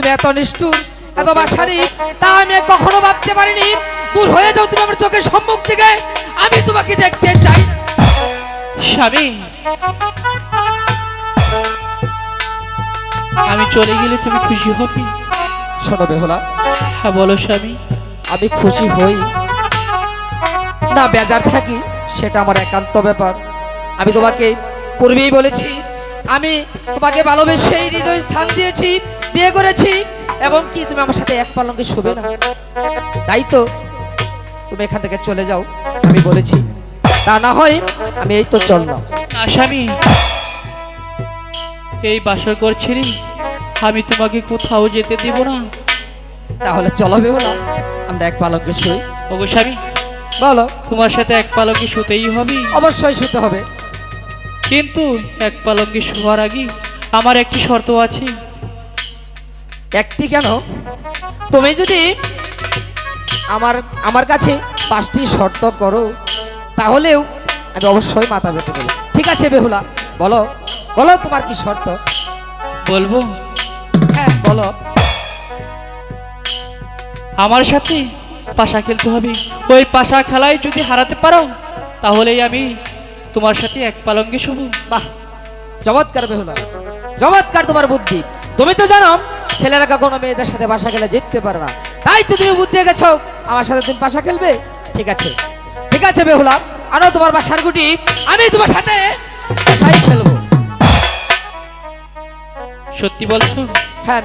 তুমি এত নিষ্ঠুর এত বাসারি তা আমি কখনো ভাবতে পারিনি। দূর হয়ে যাও তুমি আমার চোখের সম্মুখ থেকে আমি তোমাকে দেখতে চাই স্বামী আমি চলে গেলে তুমি খুশি হবি? শোনো বেহুলা। হ্যাঁ বলো স্বামী। আমি খুশি হই। না বেজার থাকি সেটা আমার একান্ত ব্যাপার। আমি তোমাকে পূর্বেই বলেছি আমি তোমাকে ভালোবেসে এই হৃদয় স্থান দিয়েছি। বিয়ে করেছি এবং কি তুমি আমার সাথে এক পালঙ্কে শুবে না? তাই তো তুমি এখান থেকে চলে যাও আমি বলেছি তা না হয় আমি এই তো চললাম। না স্বামী এই বাসর করছিলি আমি তোমাকে কোথাও যেতে দিব না। তাহলে চলো বেহুলা আমরা এক পালঙ্কে শুই। ওগো স্বামী বলো। তোমার সাথে এক পালকে শুতেই হবে। অবশ্যই শুতে হবে। কিন্তু এক পালকে শোয়ার আগে আমার একটি শর্ত আছে। একটি কেন? তুমি যদি আমার আমার কাছে পাঁচটি শর্ত করো তাহলেও আমি অবশ্যই মাথা পেতে দেবো ঠিক আছে বেহুলা বলো বলো তোমার কি শর্ত? বলব? হ্যাঁ বলো। আমার সাথে পাশা খেলতে হবে। ওই পাশা খেলায় যদি হারাতে পারো তাহলেই আমি তোমার সাথে এক পালঙ্গে শুভ বাহ চমৎকার বেহুলা চমৎকার তোমার বুদ্ধি। তুমি তো জানো ছেলেরা কখনো মেয়েদের সাথে বাসা খেলে জিততে পারে না। তাই তো তুমি বুদ্ধি গেছো আমার সাথে তুমি বাসা খেলবে? ঠিক আছে। ঠিক আছে বেহুলা আরও তোমার বাসার গুটি আমি তোমার সাথে বাসায় খেলব। সত্যি বলছো? হ্যাঁ